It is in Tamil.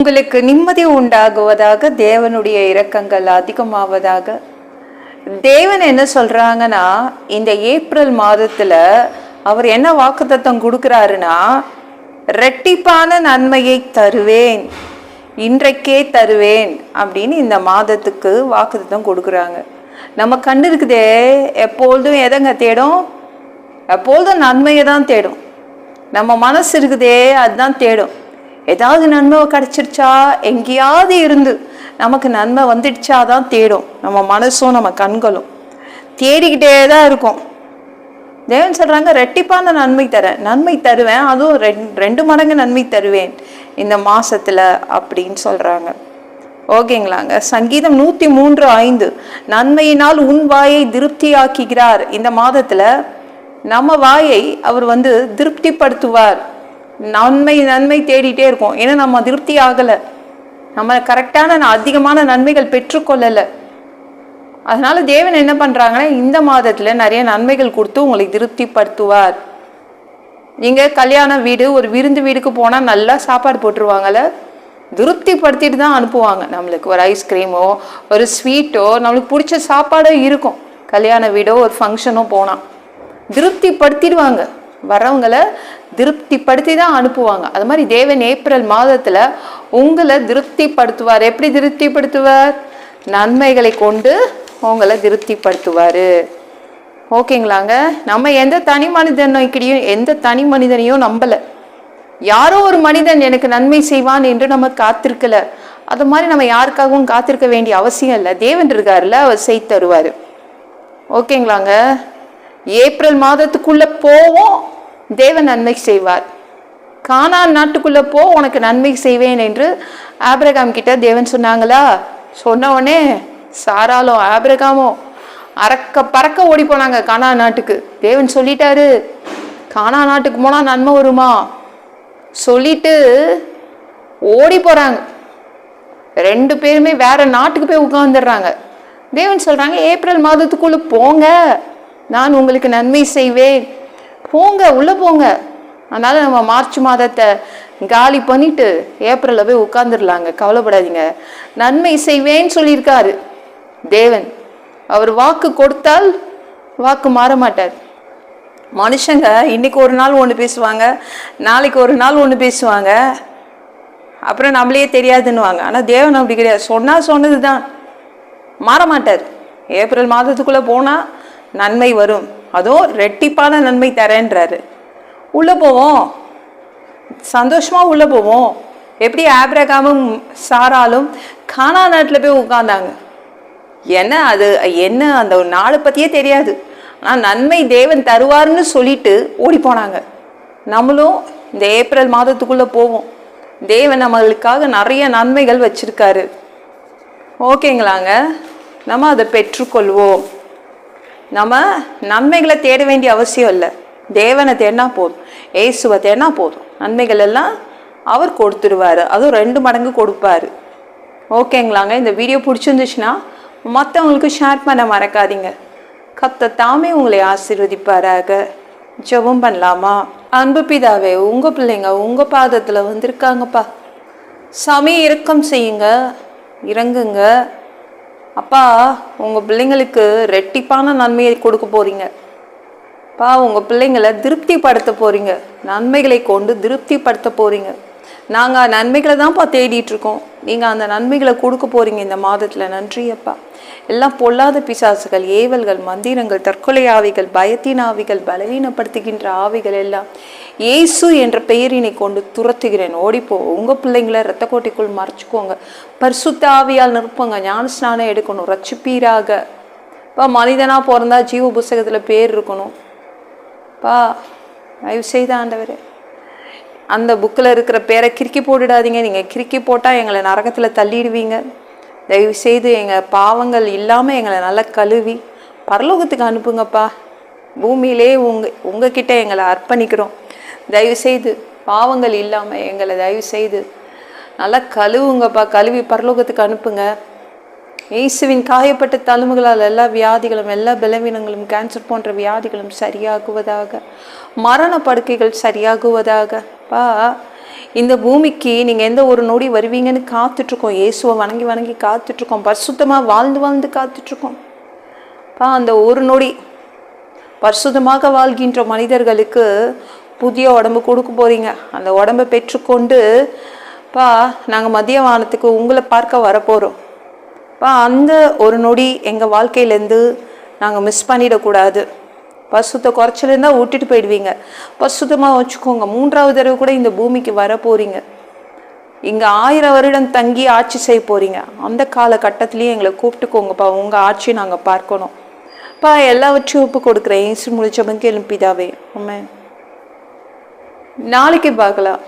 உங்களுக்கு நிம்மதி உண்டாகுவதாக தேவனுடைய இரக்கங்கள் அதிகமாவதாக? தேவன் என்ன சொல்றாங்கன்னா இந்த ஏப்ரல் மாதத்துல அவர் என்ன வாக்குத்தத்தம் கொடுக்குறாருன்னா ரெட்டிப்பான நன்மையை தருவேன் இன்றைக்கே தருவேன் அப்படின்னு இந்த மாதத்துக்கு வாக்குத்தத்தம் கொடுக்குறாங்க. நம்ம கண்ணு இருக்குதே எப்பொழுதும் எதங்க தேடும்? எப்பொழுதும் நன்மையை தான் தேடும். நம்ம மனசு இருக்குதே அதுதான் தேடும். ஏதாவது நன்மை கிடச்சிருச்சா? எங்கேயாவது இருந்து. நமக்கு நன்மை வந்துடுச்சா? தான் தேடும். நம்ம மனசும் நம்ம கண்களும். தேடிக்கிட்டே தான் இருக்கும். தேவன் சொல்றாங்க ரெட்டிப்பான நன்மை தரேன் நன்மை தருவேன். அதுவும் ரெண் ரெண்டு மடங்கு நன்மை தருவேன். இந்த மாதத்தில் அப்படின்னு சொல்கிறாங்க ஓகேங்களாங்க? சங்கீதம் நூற்றி மூன்று ஐந்து. நன்மையினால் உன் வாயை திருப்தியாக்குகிறார். இந்த மாதத்தில் நம்ம வாயை அவர் வந்து திருப்திப்படுத்துவார். நன்மை நன்மை தேடிட்டே இருக்கோம். ஏன்னா நம்ம திருப்தி ஆகலை. நம்ம கரெக்டான அதிகமான நன்மைகள் பெற்றுக்கொள்ளலை. அதனால தேவன் என்ன பண்ணுறாங்கன்னா இந்த மாதத்தில் நிறைய நன்மைகள் கொடுத்து உங்களை திருப்திப்படுத்துவார். நீங்கள் கல்யாண வீடு ஒரு விருந்து வீடுக்கு போனால் நல்லா சாப்பாடு போட்டுருவாங்கல்ல? திருப்திப்படுத்திட்டு தான் அனுப்புவாங்க. நம்மளுக்கு ஒரு ஐஸ்கிரீமோ ஒரு ஸ்வீட்டோ நம்மளுக்கு பிடிச்ச சாப்பாடோ இருக்கும். கல்யாண வீடோ ஒரு ஃபங்க்ஷனோ போனால் திருப்திப்படுத்திடுவாங்க. வரவங்களை திருப்திப்படுத்தி தான் அனுப்புவாங்க. அது மாதிரி தேவன் ஏப்ரல் மாதத்தில் உங்களை திருப்திப்படுத்துவார். எப்படி திருப்திப்படுத்துவார்? நன்மைகளை கொண்டு உங்களை திருப்திப்படுத்துவார். ஓகேங்களாங்க? நம்ம எந்த தனி மனிதனைக்கிடையும் எந்த தனி மனிதனையும் நம்பலை. யாரோ ஒரு மனிதன் எனக்கு நன்மை செய்வான் என்று நம்ம காத்திருக்கல. அது மாதிரி நம்ம யாருக்காகவும் காத்திருக்க வேண்டிய அவசியம் இல்லை. தேவன் இருக்காருல்ல அவர் செய்து தருவார். ஓகேங்களாங்க? ஏப்ரல் மாதத்துக்குள்ள போவோம். தேவன் நன்மை செய்வார். கானான் நாட்டுக்குள்ள போ உனக்கு நன்மை செய்வேன் என்று ஆப்ரகாம் கிட்ட தேவன் சொன்னாங்களா? சொன்ன உடனே சாராலும் ஆபிரகாமும் அறக்க பறக்க ஓடி போனாங்க கானா நாட்டுக்கு. தேவன் சொல்லிட்டாரு கானா நாட்டுக்கு போனால் நன்மை வருமா? சொல்லிட்டு ஓடி போகிறாங்க ரெண்டு பேருமே வேற நாட்டுக்கு போய் உட்காந்துடுறாங்க தேவன் சொல்கிறாங்க ஏப்ரல் மாதத்துக்குள்ளே போங்க. நான் உங்களுக்கு நன்மை செய்வேன். போங்க உள்ள போங்க. அதனால நம்ம மார்ச் மாதத்தை காலி பண்ணிட்டு ஏப்ரலில் போய் உட்காந்துடலாங்க கவலைப்படாதீங்க. நன்மை செய்வேன்னு சொல்லியிருக்காரு. தேவன். அவர் வாக்கு கொடுத்தால் வாக்கு மாற மாட்டார். மனுஷங்க இன்னைக்கு ஒரு நாள் ஒன்று பேசுவாங்க நாளைக்கு ஒரு நாள் ஒன்று பேசுவாங்க. அப்புறம் நம்மளையே தெரியாதுன்னுவாங்க. ஆனால் தேவன் அப்படி கிடையாது. சொன்னால் சொன்னது தான் மாற மாட்டார். ஏப்ரல் மாதத்துக்குள்ளே போனால் நன்மை வரும். அதுவும் ரெட்டிப்பான நன்மை தரேன்றாரு. உள்ளே போவோம். சந்தோஷமாக உள்ளே போவோம். எப்படி ஆப்ரகாமும் சாராலும் கானா நாட்டில் போய் உட்காந்தாங்க என்ன அது? என்ன அந்த ஒரு நாளை பற்றியே தெரியாது. ஆனால் நன்மை தேவன் தருவார்னு சொல்லிட்டு ஓடி போனாங்க. நம்மளும் இந்த ஏப்ரல் மாதத்துக்குள்ளே போவோம். தேவன் நம்மளுக்காக நிறைய நன்மைகள் வச்சுருக்காரு. ஓகேங்களாங்க? நம்ம அதை பெற்றுக்கொள்வோம். நம்ம நன்மைகளை தேட வேண்டிய அவசியம் இல்லை. தேவனை தேடினா போதும். ஏசுவை தேடினா போதும். நன்மைகள் எல்லாம் அவர் கொடுத்துருவாரு அதுவும் ரெண்டு மடங்கு கொடுப்பாரு. ஓகேங்களாங்க இந்த வீடியோ பிடிச்சிருந்துச்சுன்னா மற்றவங்களுக்கு ஷேர் பண்ண மறக்காதீங்க. கத்த தாமே உங்களை ஆசீர்வதிப்பாராக. ஜெபம் பண்ணலாமா? அன்பு பிதாவே உங்கள் பிள்ளைங்க உங்கள் பாதத்தில் வந்திருக்காங்கப்பா. சாமி இறக்கம் செய்யுங்க. இறங்குங்க. அப்பா உங்கள் பிள்ளைங்களுக்கு ரெட்டிப்பான நன்மையை கொடுக்க போகிறீங்க அப்பா உங்கள் பிள்ளைங்களை திருப்திப்படுத்த போகிறீங்க நன்மைகளை கொண்டு திருப்திப்படுத்த போகிறீங்க நாங்கள் நன்மைகளை தான்ப்பா தேடிட்டுருக்கோம் நீங்கள் அந்த நன்மைகளை கொடுக்க போகிறீங்க இந்த மாதத்தில். நன்றி அப்பா. எல்லாம் பொல்லாத பிசாசுகள் ஏவல்கள் மந்திரங்கள் தற்கொலை ஆவிகள் பயத்தின் ஆவிகள் பலவீனப்படுத்துகின்ற ஆவிகள் எல்லாம் இயேசு என்ற பெயரினை கொண்டு துரத்துகிறேன். ஓடிப்போ. உங்கள் பிள்ளைங்களை ரத்த கோட்டைக்குள் மறைச்சிக்கோங்க. பரிசுத்த ஆவியால் நிற்பங்க. ஞான ஸ்நானம் எடுக்கணும். ரட்சிப்பீராக. இப்போ மனிதனாக பிறந்தா ஜீவ புஸ்தகத்தில் பேர் இருக்கணும். பா தயவு செய்த ஆண்டவரே. அந்த புக்கில் இருக்கிற பேரை கிறுக்கி போட்டுடாதீங்க. நீங்கள் கிறுக்கி போட்டால் எங்களை நரகத்தில் தள்ளிடுவீங்க. தயவு செய்து எங்கள் பாவங்கள் இல்லாமல் எங்களை நல்லா கழுவி பரலோகத்துக்கு அனுப்புங்கப்பா. பூமியிலே உங்கள் உங்ககிட்ட எங்களை அர்ப்பணிக்கிறோம். தயவு செய்து பாவங்கள் இல்லாமல் எங்களை தயவு செய்து நல்லா கழுவுங்கப்பா. கழுவி பரலோகத்துக்கு அனுப்புங்க. இயேசுவின் காயப்பட்ட தழும்புகளால் எல்லா வியாதிகளும் எல்லா பலவீனங்களும் கேன்சர் போன்ற வியாதிகளும் சரியாகுவதாக மரண படுக்கைகள் சரியாகுவதாக. பா இந்த பூமிக்கு நீங்கள் எந்த ஒரு நொடி வருவீங்கன்னு காத்துட்ருக்கோம். இயேசுவை வணங்கி வணங்கி காத்துட்ருக்கோம். பரிசுத்தமாக வாழ்ந்து வாழ்ந்து காத்துட்ருக்கோம். பா அந்த ஒரு நொடி பரிசுத்தமாக வாழ்கின்ற மனிதர்களுக்கு புதிய உடம்பு கொடுக்க போகிறீங்க அந்த உடம்பை பெற்றுக்கொண்டு பா நாங்கள் மதிய வானத்துக்கு உங்களை பார்க்க வரப்போகிறோம் பா அந்த ஒரு நொடி எங்கள் வாழ்க்கையிலேருந்து நாங்கள் மிஸ் பண்ணிடக்கூடாது. பசுத்தை குறைச்சிலிருந்தா விட்டுட்டு போயிடுவீங்க. பசுத்தமாக வச்சுக்கோங்க. மூன்றாவது தடவை கூட இந்த பூமிக்கு வர போகிறீங்க இங்கே ஆயிரம் வருடம் தங்கி ஆட்சி செய்ய போகிறீங்க அந்த காலகட்டத்திலேயே எங்களை கூப்பிட்டுக்கோங்கப்பா. உங்கள் ஆட்சியை நாங்கள் பார்க்கணும். பா எல்லாவற்றையும் ஒப்பு கொடுக்குறேன். ஏசு முடிச்சவங்க எழுப்பிதாவே ஆமென். நாளைக்கு பார்க்கலாம்.